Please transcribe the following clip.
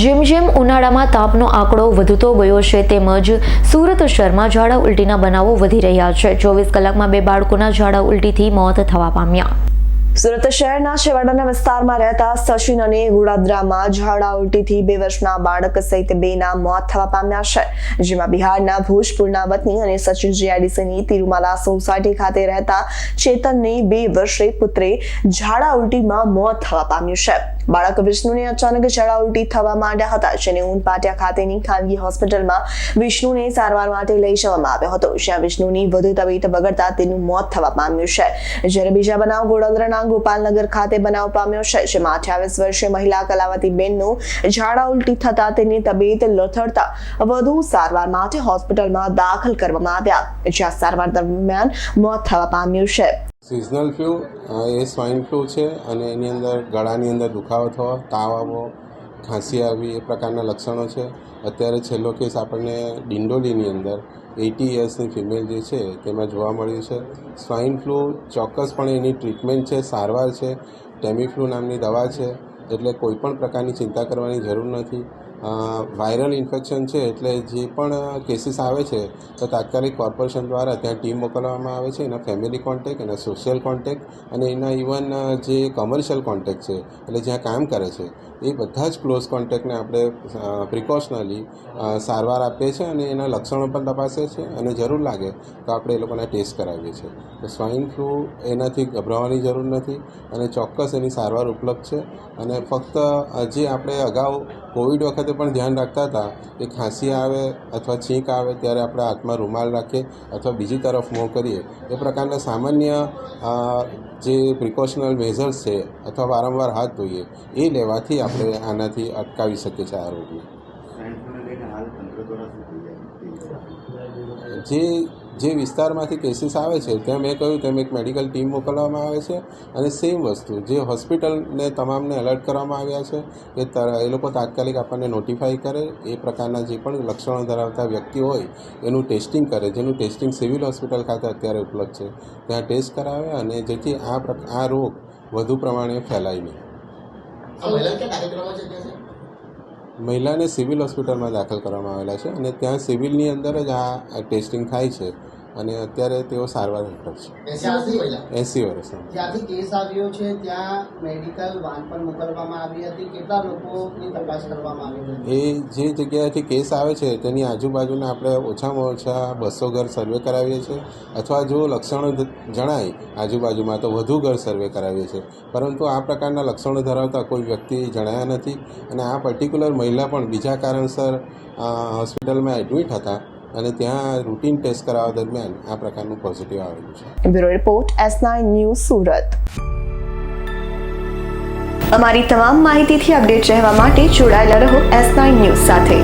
જેમ જેમ ઉનાળામાં તાપનો આંકડો વધતો ગયો છે, તેમજ સુરત શહેરમાં ઝાડા ઉલટીના બનાવો વધી રહ્યા છે. ચોવીસ કલાકમાં બે બાળકોના ઝાડા ઉલટીથી મોત થવા પામ્યા. સુરત શહેરના છેવાડાના વિસ્તારમાં રહેતા સચિન અને ગુડાદરામાં ઝાડા ઉલટીથી બે વર્ષના બાળક સહિત બેના મોત થવા પામ્યા છે. જેમાં બિહારના ભોજપુરના વતની અને સચિન જીઆઈડીસીની તિરુમાલા સોસાયટી ખાતે રહેતા ચેતનની બે વર્ષે પુત્રે ઝાડા ઉલટીમાં મોત થવા પામ્યું છે. બાળક વિષ્ણુને અચાનક ઝાડા ઉલટી થવા માંડ્યા હતા. જેને ઊન ખાતેની ખાનગી હોસ્પિટલમાં વિષ્ણુને સારવાર માટે લઈ જવામાં આવ્યો હતો. જ્યાં વિષ્ણુની વધુ તબિયત બગડતા તેનું મોત થવા પામ્યું છે. જ્યારે બીજા બનાવ ગોડાદરાના ગોપાલનગર ખાતે બનાવ પામ્યો છે, જેમાં અઠ્યાવીસ વર્ષીય મહિલા કલાવતી બેનનું ઝાડા ઉલટી થતા તેની તબિયત લથડતા વધુ સારવાર માટે હોસ્પિટલમાં દાખલ કરવામાં આવ્યા, જ્યાં સારવાર દરમિયાન મોત થવા પામ્યું છે. સિઝનલ ફ્લૂ એ સ્વાઇન ફ્લૂ છે અને એની અંદર ગળાની અંદર દુખાવો થવો તાવ આવવો ખાંસી આવી એ પ્રકારના લક્ષણો છે. અત્યારે છેલ્લો કેસ આપણને ડિંડોલીની અંદર એટી યર્સની ફિમેલ જે છે તેમાં જોવા મળ્યું છે. સ્વાઇન ફ્લૂ ચોક્કસપણે એની ટ્રીટમેન્ટ છે, સારવાર છે. ટેમીફ્લુ નામની દવા છે, એટલે કોઈપણ પ્રકારની ચિંતા કરવાની જરૂર નથી. વાયરલ ઇન્ફેક્શન છે એટલે જે પણ કેસીસ આવે છે, તો તાત્કાલિક કોર્પોરેશન દ્વારા ત્યાં ટીમ મોકલવામાં આવે છે, એના ફેમિલી કોન્ટેક એના સોશિયલ કોન્ટેક અને એના ઇવન જે કમર્શિયલ કોન્ટેક છે, એટલે જ્યાં કામ કરે છે, એ બધા જ ક્લોઝ કોન્ટેક્ટને આપણે પ્રિકોશનલી સારવાર આપીએ છીએ અને એના લક્ષણો પણ તપાસીએ છીએ અને જરૂર લાગે તો આપણે એ લોકોના ટેસ્ટ કરાવીએ છીએ. તો સ્વાઇન ફ્લૂ એનાથી ગભરાવાની જરૂર નથી અને ચોક્કસ એની સારવાર ઉપલબ્ધ છે અને ફક્ત જે આપણે અગાઉ કોવિડ વખતે પણ ધ્યાન રાખતા હતા કે ખાંસી આવે અથવા છીંક આવે ત્યારે આપણે હાથમાં રૂમાલ રાખીએ અથવા બીજી તરફ મોં કરીએ. એ પ્રકારના સામાન્ય જે પ્રિકોશનલ મેઝર્સ છે અથવા વારંવાર હાથ ધોઈએ એ લેવાથી આપણે આનાથી અટકાવી શકીએ છીએ આ રોગને જે જે વિસ્તારમાંથી કેસીસ આવે છે, ત્યાં મેં કહ્યું તેમ એક મેડિકલ ટીમ મોકલવામાં આવે છે અને સેમ વસ્તુ, જે હોસ્પિટલને તમામને એલર્ટ કરવામાં આવ્યા છે કે એ લોકો તાત્કાલિક આપણને નોટિફાઈ કરે, એ પ્રકારના જે પણ લક્ષણો ધરાવતા વ્યક્તિ હોય, એનું ટેસ્ટિંગ કરે, જેનું ટેસ્ટિંગ સિવિલ હોસ્પિટલ ખાતે અત્યારે ઉપલબ્ધ છે. ત્યાં ટેસ્ટ કરાવે અને જેથી આ આ રોગ વધુ પ્રમાણે ફેલાય નહીં. મહિલાને સિવિલ હોસ્પિટલમાં દાખલ કરવામાં આવેલા છે અને ત્યાં સિવિલની અંદર જ આ ટેસ્ટિંગ થાય છે. અને અત્યારે તેઓ સારવાર હેઠળ છે. એસી વર્ષ જ્યાંથી કેસ આવ્યો છે ત્યાં મેડિકલ વાન પણ મોકલવામાં આવી હતી. કેટલા લોકોની તપાસ કરવામાં આવી હતી? એ જે જગ્યાએથી કેસ આવે છે તેની આજુબાજુના આપણે ઓછામાં ઓછા બસો ઘર સર્વે કરાવીએ છીએ. અથવા જો લક્ષણો જણાય આજુબાજુમાં તો વધુ ઘર સર્વે કરાવીએ છીએ. પરંતુ આ પ્રકારના લક્ષણો ધરાવતા કોઈ વ્યક્તિ જણાયા નથી. અને આ પર્ટિક્યુલર મહિલા પણ બીજા કારણસર હોસ્પિટલમાં એડમિટ હતા. અને ત્યાં રૂટીન ટેસ્ટ કરાવવા દરમિયાન આ પ્રકારનું પોઝિટિવ આવેલું છે. Bureau report S news Surat. અમારી તમામ માહિતીથી અપડેટ રહેવા માટે જોડાયેલા રહો એસ ન્યૂઝ સાથે.